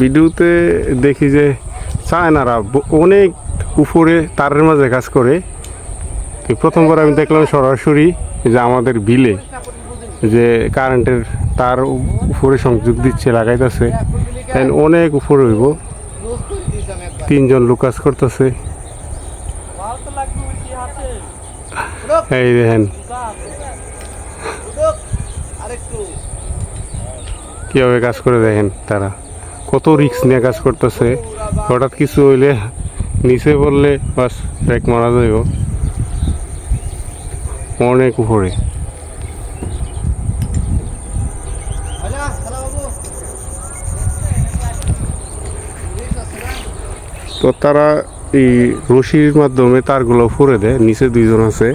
ভিডিওতে দেখি যে চায়নারা অনেক উপরে তারের মাঝে কাজ করে। প্রথমবার আমি দেখলাম সরাসরি যে আমাদের বিলে যে কারেন্টের তার উপরে সংযোগ দিচ্ছে, লাগাইতেছে। অনেক উপরে হইব। তিনজন লোক কাজ করতেছে। এই দেখেন। কীভাবে কাজ করে দেখেন তারা? কত রিক্স নিয়ে কাজ করতেছে। হঠাৎ কিছু হইলে নিচে পড়লে বাস ব্রেক মারা যাইব। অনেক উপরে। তো তারা এই রশির মাধ্যমে তারগুলো ফুরে দেয়। নিচে দুইজন আছে।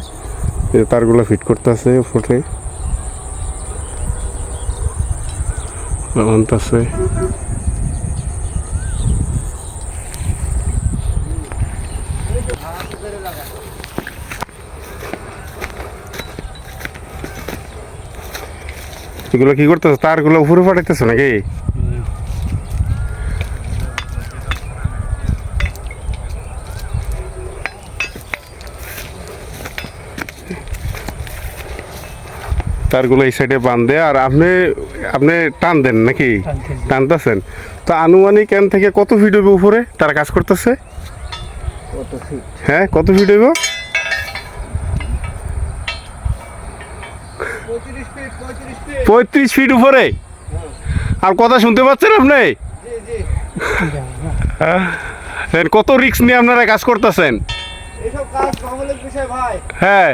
তারগুলো ফিট করতেছে ফুটে আনতেছে। এগুলো কি করতেছে? তারগুলো উপরে ফাটাইতেছে নাকি? তারগুলো এই সাইডে বাঁধে আর আপনি আপনি টান দেন নাকি? টানতেছেন। তো আনুমানিক এন থেকে কত ফিট হইব উপরে? তারা কাজ করতেছে? হ্যাঁ কত ফিট হইব? পঁয়ত্রিশ ফিট উপরে? আর কথা শুনতে পাচ্ছেন আপনি? হ্যাঁ? কত রিস্ক নিয়ে আপনারা কাজ করতেছেন? হ্যাঁ।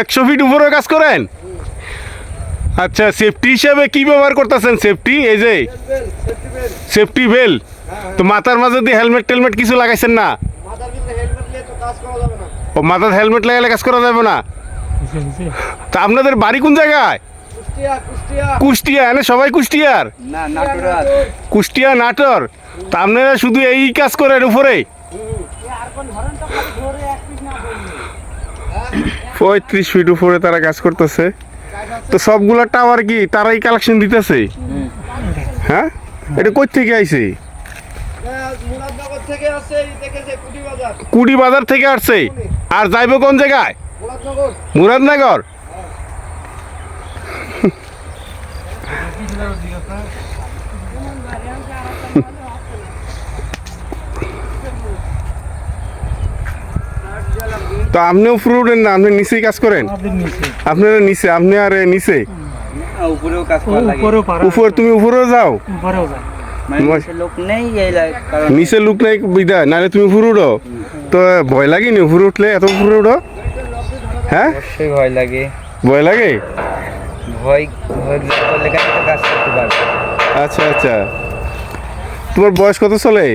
একশো ফিট উপরে কাজ করেন? আচ্ছা সেফটি হিসাবে কি ব্যবহার করতেছেন? সেফটি এই যে সেফটি বেল তো মাথার মাঝে দিয়ে হেলমেট টেলমেট কিছু লাগাইছেন না। ও মাথার হেলমেট লাগাইলে কাজ করা যাবে না? তা আপনাদের বাড়ি কোন জায়গায়? কুষ্টিয়া এনে সবাই কুষ্টিয়ার? কুষ্টিয়া নাটোর। তা আপনারা শুধু এই কাজ করেন উপরে পঁয়ত্রিশ ফিট উপরে তারা কাজ করতেছে। তো সবগুলা টাওয়ার কি তারাই কালেকশন দিতেছে? হ্যাঁ? এটা কই থেকে আইছে? থেকে আসছে এই দেখেছে কুটি বাজার কুড়ি বাজার থেকে আসছে। আর যাইব কোন জায়গায়? মুরাদনগর। মুরাদনগর? তো আপনিও উপরে উঠেন না আপনি নিচেই কাজ করেন? আপনারা নিচে। আপনি আর নিচে? উপরেও কাজ করা লাগে। উপরেও পারা উপর তুমি উপরেও যাও? উপরেও মানে নিচে লোক লাগে নাই বিদায় নাহলে তুমি উপরে উঠো তো ভয় লাগেনি উপরে উঠলে? এত উপরে উঠো হ্যাঁ ভয় লাগে। ভয় লাগে? ভয় ভয় করলে কাজ কাজ করতে পারবে আচ্ছা আচ্ছা। তোমার বয়স কত চলে?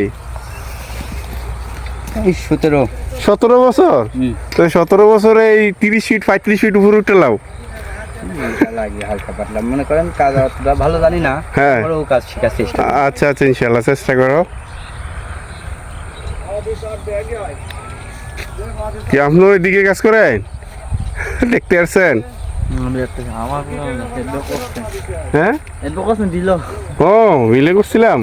সতেরো সতেরো বছর তো সতেরো বছরে এই তিরিশ ফিট পঁয়ত্রিশ ফিট উপরে উঠে লাও। লাগে হালকা পাতলা। মনে করেন কাজ অতটা ভালো জানি না হ্যাঁ। ওরও কাজ শেখার চেষ্টা করি। আচ্ছা আচ্ছা ইনশাল্লাহ চেষ্টা করো। কি আপনি ওইদিকে কাজ করেন? দেখতে আসছেন? আমার হ্যাঁ দিল। ও মিলে করছিলাম?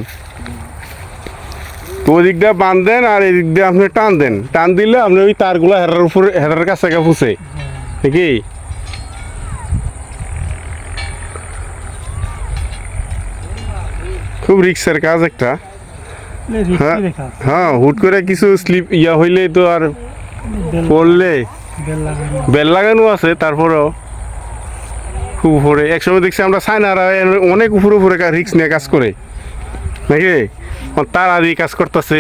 তো দিয়ে বান দেন আর দিয়ে আপনি টান দেন। টান দিলে আপনি ওই তার তারগুলো হেরার উপরে হেরার কাছে ফুসে নাকি? খুব রিক্সের কাজ একটা। হ্যাঁ হ্যাঁ হুট করে কিছু স্লিপ ইয়া হইলে তো আর পড়লে বেল লাগানো। আছে তারপরেও খুব উপরে। একসময় দেখছি আমরা সাইনারা অনেক উপরে উপরে রিক্স নিয়ে কাজ করে। নাকি? আর তারা দিয়ে কাজ করতেছে।